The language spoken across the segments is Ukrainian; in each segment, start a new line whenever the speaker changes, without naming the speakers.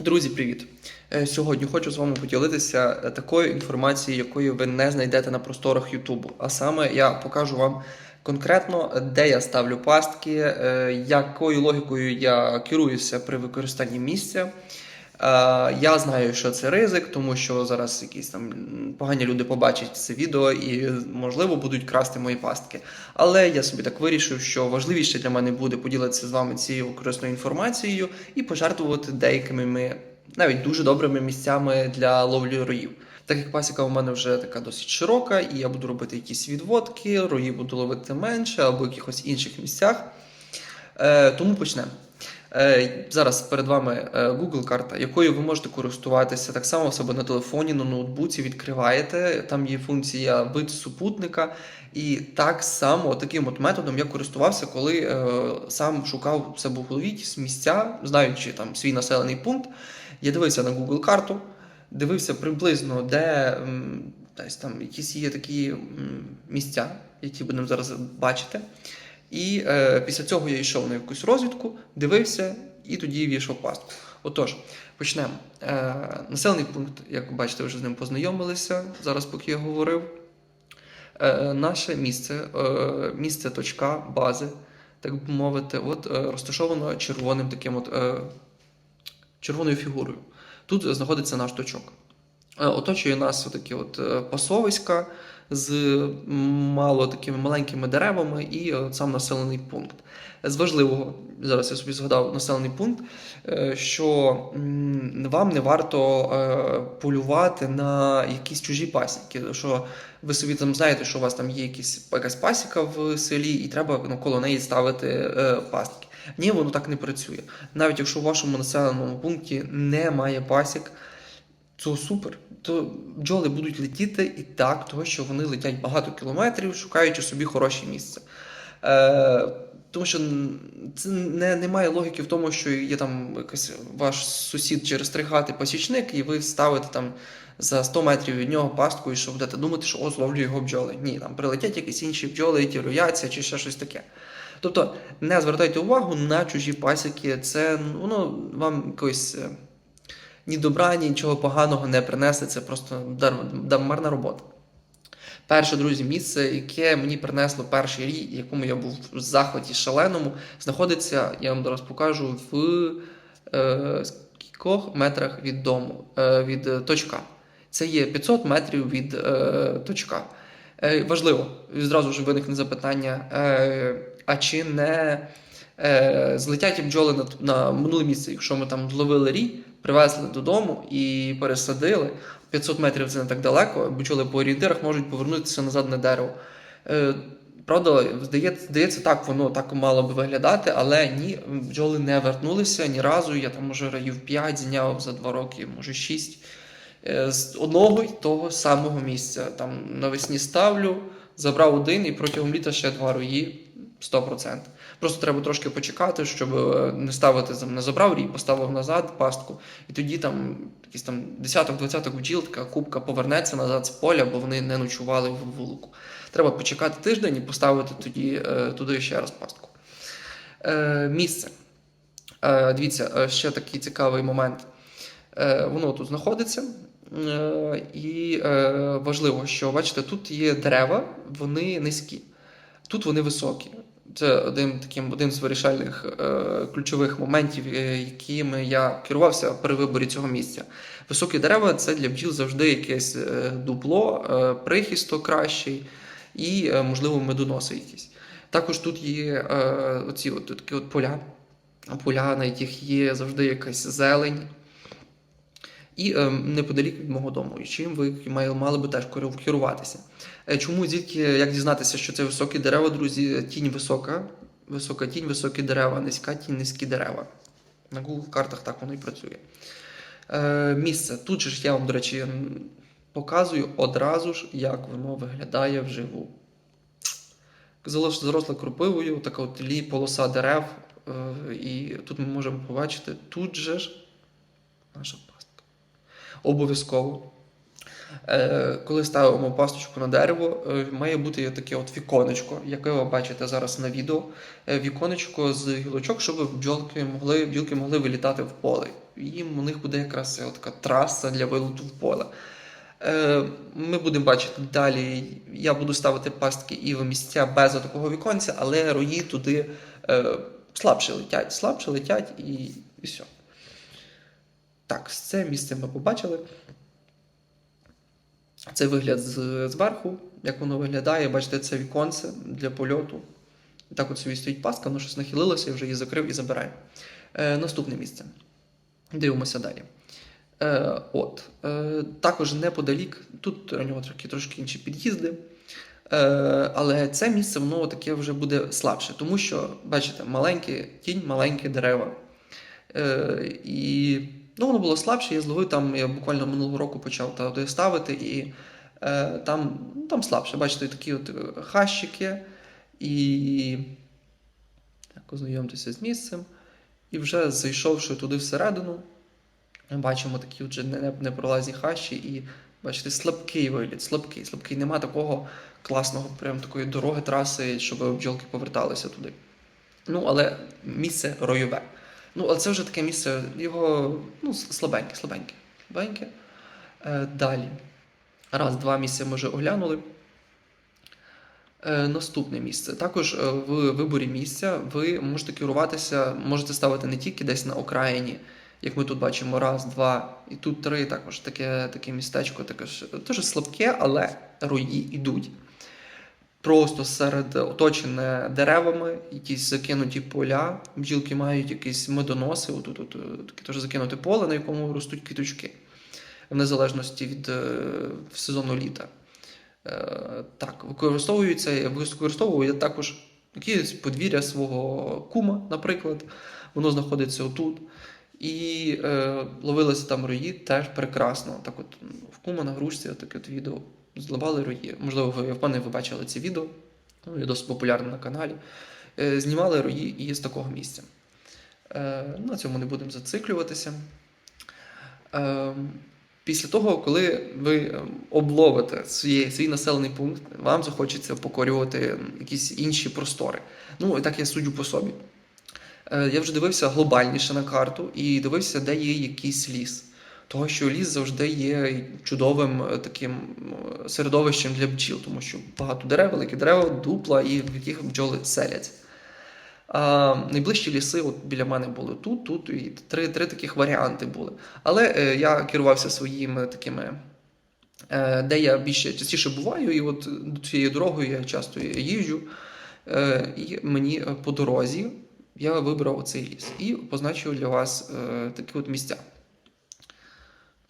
Друзі, привіт! Е, Сьогодні хочу з вами поділитися е, такою інформацією, якою ви не знайдете на просторах Ютубу. А саме я покажу вам конкретно, е, де я ставлю пастки, якою логікою я керуюся при використанні місця. Е, Я знаю, що це ризик, тому що зараз якісь там погані люди побачать це відео і, можливо, будуть красти мої пастки. Але я собі так вирішив, що важливіше для мене буде поділитися з вами цією корисною інформацією і пожертвувати деякими навіть дуже добрими місцями для ловлі роїв. Так як пасіка у мене вже така досить широка, і я буду робити якісь відводки, рої буду ловити менше або в якихось інших місцях. Е, тому почнемо. Е, зараз перед вами е, Google карта, якою ви можете користуватися так само себе на телефоні, на ноутбуці відкриваєте. Там є функція вид супутника. І так само таким от методом я користувався, коли е, сам шукав себе в голові місця, знаючи там свій населений пункт. Я дивився на Google карту, дивився приблизно, де десь там якісь є такі місця, які будемо зараз бачити. І е, після цього я йшов на якусь розвідку, дивився і тоді війшов пастку. Отож, почнемо. Е, населений пункт, як ви бачите, вже з ним познайомилися зараз, поки я говорив. Е, наше місце, е, місце точка бази, так би мовити, от е, розташовано червоним таким от е, червоною фігурою. Тут знаходиться наш точок. Е, Оточує нас такі от е, пасовиська з мало такими маленькими деревами і е, сам населений пункт. З важливого, зараз я собі згадав населений пункт, е, що вам не варто е, полювати на якісь чужі пасіки. Що ви собі там знаєте, що у вас там є якісь, якась пасіка в селі, і треба навколо неї ставити пастки. Ні, воно так не працює. Навіть якщо в вашому населеному пункті немає пасік, то супер. То бджоли будуть летіти і так, того що вони летять багато кілометрів, шукаючи собі хороше місце. Е, тому що це не, немає логіки в тому, що є там якийсь ваш сусід через три хати пасічник, і ви ставите там за 100 метрів від нього пастку, і що будете думати, що о, зловлю його бджоли. Ні, там прилетять якісь інші бджоли, які рояться, чи ще щось таке. Тобто не звертайте увагу на чужі пасіки, це ну, воно вам якось. Ні добра, нічого поганого не принесе, це просто дар, дар- марна робота. Перше, друзі, місце, яке мені принесло перший рій, якому я був в захваті шаленому, знаходиться, я вам зараз покажу, в е, скількох метрах від дому, е, від е, точка. Це є 500 метрів від е, точка. Е, важливо, зразу ж виникне запитання: е, а чи не е, злетять бджоли на, на минуле місце, якщо ми там зловили рій, привезли додому і пересадили. 500 метрів це не так далеко, бджоли по орієнтирах можуть повернутися назад на дерево. Е, правда, здається, здається, так воно так мало би виглядати, але ні, бджоли не вернулися ні разу. Я там може раїв 5 зняв за 2 роки, може 6. Е, з одного й того самого місця. Там навесні ставлю, забрав один і протягом літа ще два рої 100%. Просто треба трошки почекати, щоб е, не ставити за- не забрав рій, поставив назад пастку, і тоді там якийсь там десяток, двадцяток бджіл, така кубка повернеться назад з поля, бо вони не ночували в вулику. Треба почекати тиждень і поставити тоді е, туди ще раз пастку. Е, місце. Е, дивіться, е, ще такий цікавий момент. Е, воно тут знаходиться. І важливо, що бачите, тут є дерева, вони низькі, тут вони високі. Це один таким один з вирішальних е, ключових моментів, е, якими я керувався при виборі цього місця. Високі дерева це для бджіл завжди якесь е, дупло, е, прихисток кращий і, е, можливо, медоноси якісь. Також тут є е, оці от, такі от поля, поля, на яких є завжди якась зелень. І е, неподалік від мого дому, і чим ви мали, би теж керуватися. Е, чому, звідки, як дізнатися, що це високі дерева, друзі? Тінь висока, висока тінь, високі дерева, низька тінь, низькі дерева. На Google картах так воно і працює. Е, місце. Тут же ж я вам, до речі, показую одразу ж, як воно виглядає вживу. Заросла кропивою, така от лі, полоса дерев. Е, і тут ми можемо побачити тут же ж наша. Обов'язково. Е, Коли ставимо пасточку на дерево, е, має бути таке от віконечко, яке ви бачите зараз на відео. Е, Віконечко з гілочок, щоб бджолки могли, бджілки могли вилітати в поле. І у них буде якраз така траса для вилету в поле. Ми будемо бачити далі. Я буду ставити пастки і в місця без такого віконця, але рої туди слабше летять, слабше летять і, і все. Так, це місце ми побачили. Це вигляд зверху, як воно виглядає. Бачите, це віконце для польоту. Так от собі стоїть пастка, воно щось нахилилося, я вже її закрив і забираю. Е, наступне місце. Дивимося далі. Е, от. Е, також неподалік, тут у нього трохи, трошки інші під'їзди. Е, але це місце воно таке вже буде слабше, тому що, бачите, маленькі тінь, маленькі дерева. Е, і ну, воно було слабше, я зловив там, я буквально минулого року почав туди ставити, і е, там, ну, там слабше. Бачите, такі от е, хащики, і так, ознайомтеся з місцем. І вже зайшовши туди всередину, ми бачимо такі вже не- не- непролазні хащі, і бачите, слабкий вигляд, слабкий, слабкий. Нема такого класного, прям такої дороги, траси, щоб бджолки поверталися туди. Ну, але місце ройове. Ну, але це вже таке місце, його ну, слабеньке, слабеньке. слабеньке. Е, далі. Раз, два місця ми вже оглянули. Е, наступне місце. Також е, в виборі місця ви можете керуватися, можете ставити не тільки десь на окраїні, як ми тут бачимо, раз, два, і тут три, також таке, таке містечко, таке ж теж слабке, але рої йдуть. Просто серед оточене деревами, якісь закинуті поля, бджілки мають якісь медоноси, отут, от, е, таке теж закинуте поле, на якому ростуть квіточки, в незалежності від е, сезону літа. Е, Так, використовується, використовує також якісь подвір'я свого кума, наприклад. Воно знаходиться отут. І е, ловилися там рої теж прекрасно. Так от в кума на грушці таке відео зливали рої. Можливо, я впевнений, ви бачили ці відео. Ну, є досить популярне на каналі. Е, знімали рої і з такого місця. Е, на цьому не будемо зациклюватися. Е, Після того, коли ви обловите свій, свій населений пункт, вам захочеться покорювати якісь інші простори. Ну, і так я суджу по собі. Я вже дивився глобальніше на карту і дивився, де є якийсь ліс. Того, що ліс завжди є чудовим е, таким е, середовищем для бджіл, тому що багато дерев, великі дерева, дупла, і в яких бджоли селяться. А, найближчі ліси от біля мене були тут, тут і три, три таких варіанти були. Але е, я керувався своїми такими, е, де я більше частіше буваю, і от цією дорогою я часто їжджу. Е, і мені е, по дорозі я вибрав цей ліс і позначив для вас е, такі от місця.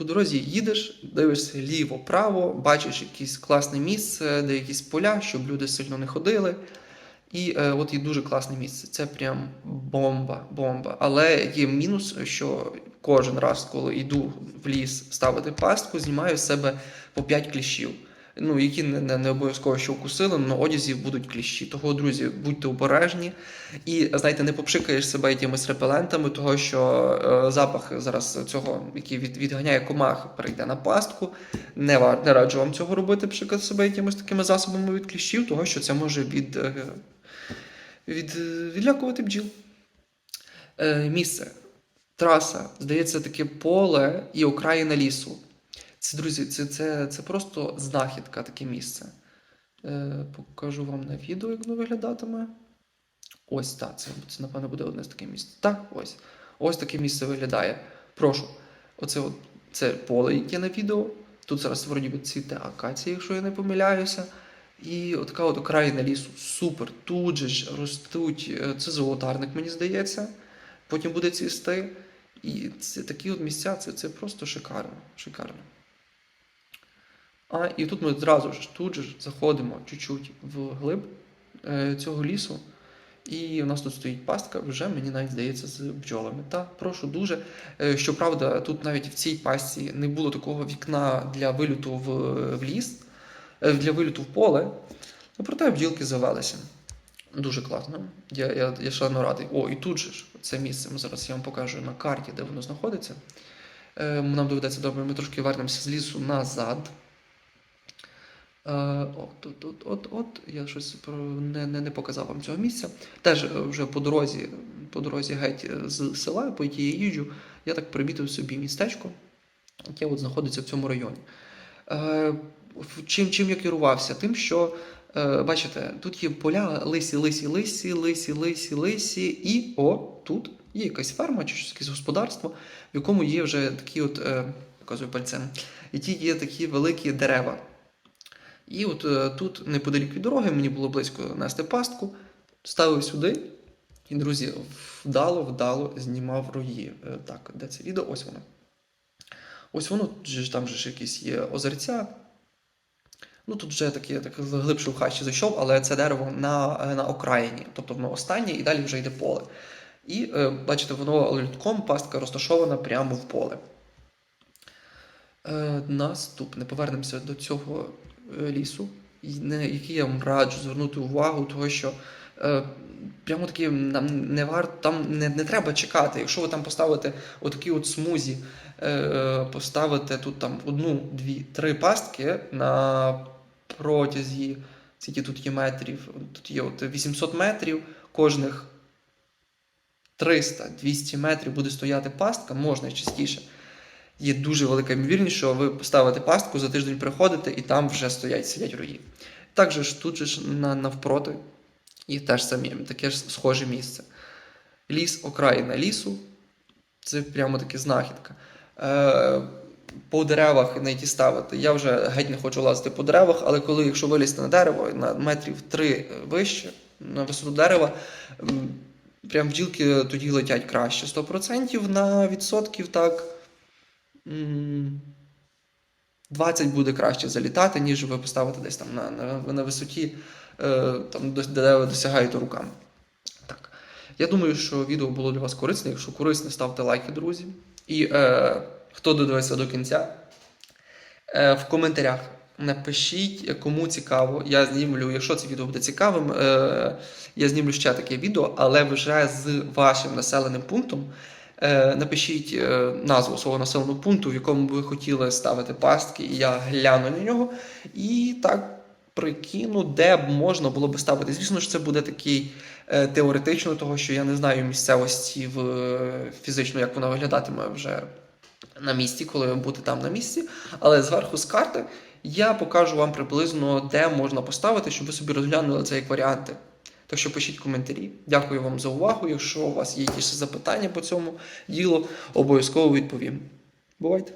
По дорозі їдеш, дивишся ліво-право, бачиш якесь класне місце, де якісь поля, щоб люди сильно не ходили. І е, от є дуже класне місце. Це прям бомба, бомба. Але є мінус, що кожен раз, коли йду в ліс ставити пастку, знімаю з себе по 5 кліщів. Ну, які не, не, обов'язково що вкусили, але одязі будуть кліщі. Того, друзі, будьте обережні. І знаєте, не попшикаєш себе якимись репелентами, того що е, запах зараз цього, який від, відганяє комах, перейде на пастку. Не, ва- не раджу вам цього робити, пшикати себе якимись такими засобами від кліщів, того що це може від, е, від, е, відлякувати бджіл. Е, місце. Траса, здається, таке поле і окраїна лісу. Це, друзі, це, це, це просто знахідка, таке місце. Е, покажу вам на відео, як воно виглядатиме. Ось так, це, це, напевно, буде одне з таких місць. Так, ось. Ось таке місце виглядає. Прошу. Оце от, це поле, яке на відео. Тут зараз вроді цвіте акація, якщо я не помиляюся. І от така от окраїна лісу. Супер. Тут же ж ростуть. е, Це золотарник, мені здається. Потім буде цвісти. І це такі от місця, це, це просто шикарно. Шикарно. А, і тут ми зразу ж тут же заходимо чуть-чуть вглиб е, цього лісу. І у нас тут стоїть пастка, вже мені навіть здається, з бджолами. Та прошу дуже. Е, Щоправда, тут навіть в цій пастці не було такого вікна для виліту в, в ліс, е, для виліту в поле. Ну, проте бджілки завелися. Дуже класно. Я, я, я шалено радий. О, і тут же ж це місце. Ми зараз я вам покажу на карті, де воно знаходиться. Е, нам доведеться добре, ми трошки вернемося з лісу назад. Е, от, от, от, от, от, я щось не, не, не показав вам цього місця. Теж е, вже по дорозі, по дорозі геть е, з села, по якій я їжджу, я так примітив собі містечко, яке от знаходиться в цьому районі. Чим, чим я керувався? Тим, що, бачите, тут є поля лисі, лисі, лисі, лисі, лисі, лисі, і о, тут є якась ферма чи щось якесь господарство, в якому є вже такі от, показую пальцем, які є такі великі дерева. І от е, тут, неподалік від дороги, мені було близько нести пастку, ставив сюди, і, друзі, вдало, вдало знімав рої. Е, Так, де це відео? Ось воно. Ось воно, там же ж якісь є озерця. Ну тут вже таке, так глибше в хащі зайшов, але це дерево на, е, на окраїні, тобто воно останнє і далі вже йде поле. І е, бачите, воно льотком пастка розташована прямо в поле. Е, наступне, повернемося до цього лісу, на який я вам раджу звернути увагу, того що е, прямо таки нам не варто там не, не треба чекати. Якщо ви там поставите отакі от смузі, е, поставите тут там одну, дві, три пастки на протязі, скільки тут є метрів, тут є от 800 метрів, кожних 300-200 метрів буде стояти пастка, можна частіше. Є дуже велика ймовірність, що ви поставите пастку, за тиждень приходите і там вже стоять, сидять рої. Також тут же на, навпроти і теж самі таке ж схоже місце. Ліс, окраїна лісу, це прямо таки знахідка. Е, по деревах на які ставити. Я вже геть не хочу лазити по деревах, але коли, якщо вилізти на дерево на метрів три вище, на висоту дерева, прям бджілки тоді летять краще. 100% на відсотків так. М, 20 буде краще залітати, ніж ви поставите десь там на, на, на висоті, е, там, де дерева досягаєте руками. Так. Я думаю, що відео було для вас корисне. Якщо корисне, ставте лайки, друзі. І е, хто додивився до кінця, е, в коментарях напишіть, кому цікаво. Я знімлю, якщо це відео буде цікавим, е, я знімлю ще таке відео, але вже з вашим населеним пунктом. Е, напишіть е, назву свого населеного пункту, в якому ви хотіли ставити пастки, і я гляну на нього. І так прикину, де б можна було би ставити. Звісно ж, це буде такий е, теоретично, того що я не знаю місцевості в фізично, як вона виглядатиме вже на місці, коли ви там на місці. Але зверху з карти я покажу вам приблизно, де можна поставити, щоб ви собі розглянули це як варіанти. Так що пишіть коментарі. Дякую вам за увагу. Якщо у вас є якісь запитання по цьому ділу, обов'язково відповім. Бувайте!